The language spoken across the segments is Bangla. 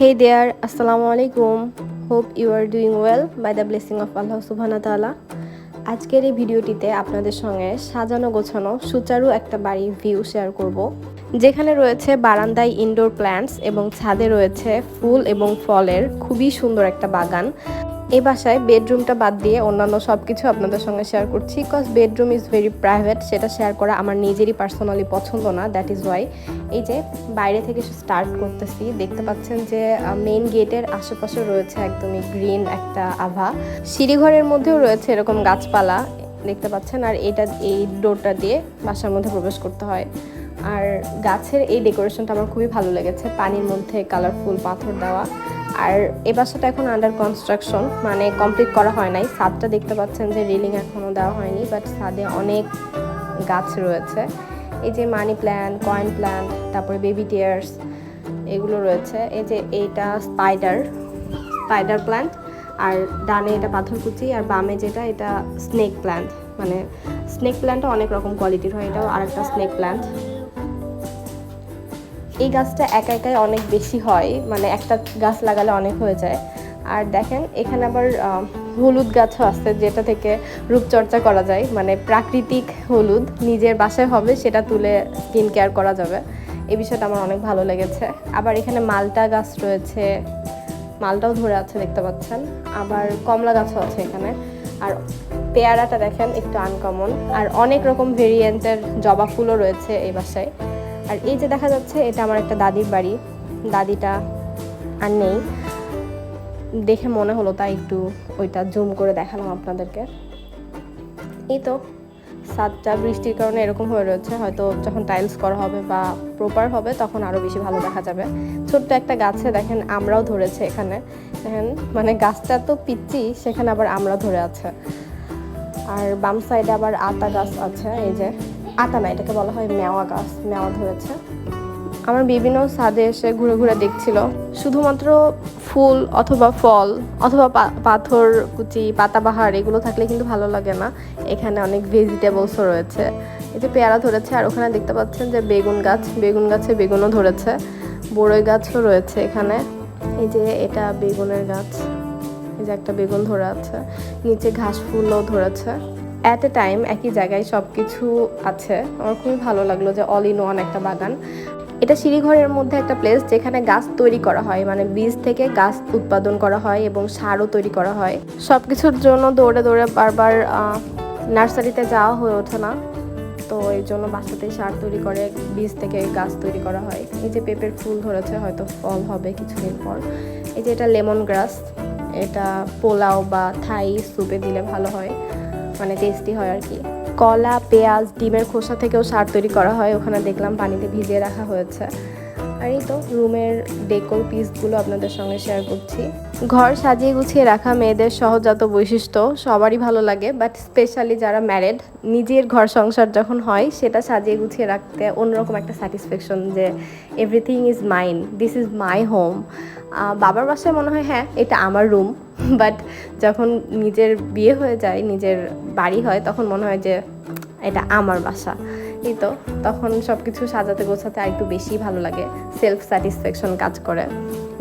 Hey দেয়ার আসসালামু আলাইকুম hope are doing well by the blessing of Allah subhanahu wa ta'ala. আজকের এই ভিডিওটিতে আপনাদের সঙ্গে সাজানো গোছানো সুচারু একটা বাড়ির ভিউ শেয়ার করব, যেখানে রয়েছে বারান্দায় ইনডোর প্ল্যান্টস এবং ছাদে রয়েছে ফুল এবং ফলের খুবই সুন্দর একটা বাগান এই বাসায় বেডরুমটা বাদ দিয়ে অন্যান্য সব কিছু আপনাদের সঙ্গে শেয়ার করছি because bedroom is very private সেটা শেয়ার করা আমার নিজেরই পার্সোনালি পছন্দ না দ্যাট ইজ ওয়াই এই যে বাইরে থেকে স্টার্ট করতেছি, দেখতে পাচ্ছেন যে মেইন গেটের আশেপাশে রয়েছে একদমই গ্রিন একটা আভা। সিঁড়িঘরের মধ্যেও রয়েছে এরকম গাছপালা, দেখতে পাচ্ছেন, আর এটা এই ডোরটা দিয়ে বাসার মধ্যে প্রবেশ করতে হয়। আর গাছের এই ডেকোরেশনটা আমার খুবই ভালো লেগেছে, পানির মধ্যে কালারফুল পাথর দেওয়া। আর এই বাসাটা এখন আন্ডার কনস্ট্রাকশন মানে কমপ্লিট করা হয় নাই। ছাদটা দেখতে পাচ্ছেন যে রিলিং এখনও দেওয়া হয়নি বাট ছাদে অনেক গাছ রয়েছে। এই যে মানি প্ল্যান্ট কয়েন প্ল্যান্ট তারপরে বেবি টিয়ার্স এগুলো রয়েছে। এই যে এইটা স্পাইডার স্পাইডার প্ল্যান্ট আর ডানে এটা পাথরকুচি আর বামে যেটা, এটা স্নেক প্ল্যান্ট মানে স্নেক প্ল্যান্টটা অনেক রকম কোয়ালিটির হয়, এটাও আরেকটা স্নেক প্ল্যান্ট এই গাছটা একা একাই অনেক বেশি হয় মানে একটা গাছ লাগালে অনেক হয়ে যায়। আর দেখেন, এখানে আবার হলুদ গাছও আছে যেটা থেকে রূপচর্চা করা যায় মানে প্রাকৃতিক হলুদ নিজের বাসায় হবে সেটা তুলে স্কিন কেয়ার করা যাবে। এই বিষয়টা আমার অনেক ভালো লেগেছে। আবার এখানে মালটা গাছ রয়েছে, মালটাও ধরে আছে দেখতে পাচ্ছেন। আবার কমলা গাছও আছে এখানে। আর পেয়ারাটা দেখেন একটু আনকমন আর অনেক রকম ভেরিয়েন্টের জবা ফুলও রয়েছে এই বাসায়। আর এই যে দেখা যাচ্ছে, এটা আমার একটা দাদির বাড়ি। দাদিটা আর নেই। দেখে মনে হলো, তাই একটু ওইটা জুম করে দেখালাম আপনাদেরকে। এই তো, সাতটা বৃষ্টির কারণে এরকম হয়ে রয়েছে। হয়তো যখন টাইলস করা হবে বা প্রপার হবে, তখন আরও বেশি ভালো দেখা যাবে। ছোট্ট একটা গাছে দেখেন, আমরাও ধরেছে এখানে। দেখেন মানে গাছটা তো পিচ্ছি সেখানে আবার আমরা ধরে আছে। আর বাম সাইডে আবার আতা গাছ আছে, এই যে। আতা না, এটাকে বলা হয় মেওয়া গাছ, মেওয়া ধরেছে। আমার বিভিন্ন ছাদে এসে ঘুরে ঘুরে দেখছিল। শুধুমাত্র ফুল অথবা ফল অথবা পাথর, কুচি, পাতাবাহার, এগুলো থাকলে কিন্তু ভালো লাগে না। এখানে অনেক ভেজিটেবলসও রয়েছে। এই যে পেয়ারা ধরেছে, আর ওখানে দেখতে পাচ্ছেন যে বেগুন গাছ, বেগুন গাছে বেগুনও ধরেছে। বড়ই গাছও রয়েছে এখানে। এই যে এটা বেগুনের গাছ। এই যে একটা বেগুন ধরে আছে। নিচে ঘাস ফুলও ধরেছে। অ্যাট এ টাইম একই জায়গায় সব কিছু আছে। আমার খুবই ভালো লাগল যে অল ইন ওয়ান একটা বাগান। এটা সিঁড়িঘরের মধ্যে একটা প্লেস যেখানে গাছ তৈরি করা হয় মানে বীজ থেকে গাছ উৎপাদন করা হয় এবং সারও তৈরি করা হয়। সব কিছুর জন্য দৌড়ে দৌড়ে বারবার নার্সারিতে যাওয়া হয়ে ওঠে না। তো এই জন্য বাসাতেই সার তৈরি করে, বীজ থেকে গাছ তৈরি করা হয়। এই যে পেঁপের ফুল ধরেছে, হয়তো ফল হবে কিছুদিন পর। এই যে এটা লেমন গ্রাস এটা পোলাও বা থাই স্যুপে দিলে ভালো হয়। মানে টেস্টি হয় আর কি। কলা, পেঁয়াজ, ডিমের খোসা থেকেও সার তৈরি করা হয়, ওখানে দেখলাম পানিতে ভিজিয়ে রাখা হয়েছে। আর এই তো রুমের ডেকোর পিসগুলো আপনাদের সঙ্গে শেয়ার করছি। ঘর সাজিয়ে গুছিয়ে রাখা মেয়েদের সহজাত বৈশিষ্ট্য, সবারই ভালো লাগে বাট স্পেশালি যারা ম্যারেড নিজের ঘর সংসার যখন হয়, সেটা সাজিয়ে গুছিয়ে রাখতে অন্যরকম একটা স্যাটিসফ্যাকশন যে everything is mine this is my home বাবার বাসায় মনে হয় হ্যাঁ এটা আমার রুম বাট যখন নিজের বিয়ে হয়ে যায়, নিজের বাড়ি হয়, তখন মনে হয় যে এটা আমার বাসা। এই তো, তখন সব কিছু সাজাতে গোছাতে আর একটু বেশি ভালো লাগে। সেলফ স্যাটিসফ্যাকশন কাজ করে।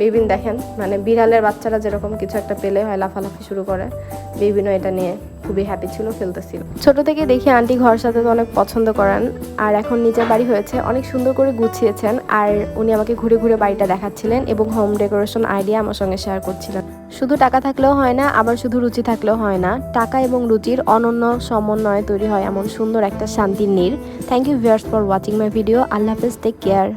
বিভিন্ন দেখেন মানে বিড়ালের বাচ্চারা যেরকম কিছু একটা পেলে হয়, লাফালাফি শুরু করে। বিভিন্ন এটা নিয়ে খুবই হ্যাপি ছিল, খেলতেছিল। ছোট থেকে দেখি আন্টি ঘর সাজাতে অনেক পছন্দ করেন, আর এখন নিজের বাড়ি হয়েছে। অনেক সুন্দর করে গুছিয়েছেন, আর উনি আমাকে ঘুরে ঘুরে বাড়িটা দেখাচ্ছিলেন এবং হোম ডেকোরেশন আইডিয়া আমার সঙ্গে শেয়ার করছিলেন। শুধু টাকা থাকলেও হয় না, আবার শুধু রুচি থাকলেও হয় না। টাকা এবং রুচির অনন্য সমন্বয়ে তৈরি হয় এমন সুন্দর একটা শান্তির নীর। Thank you viewers for watching my video আল্লাহ হাফেজ টেক কেয়ার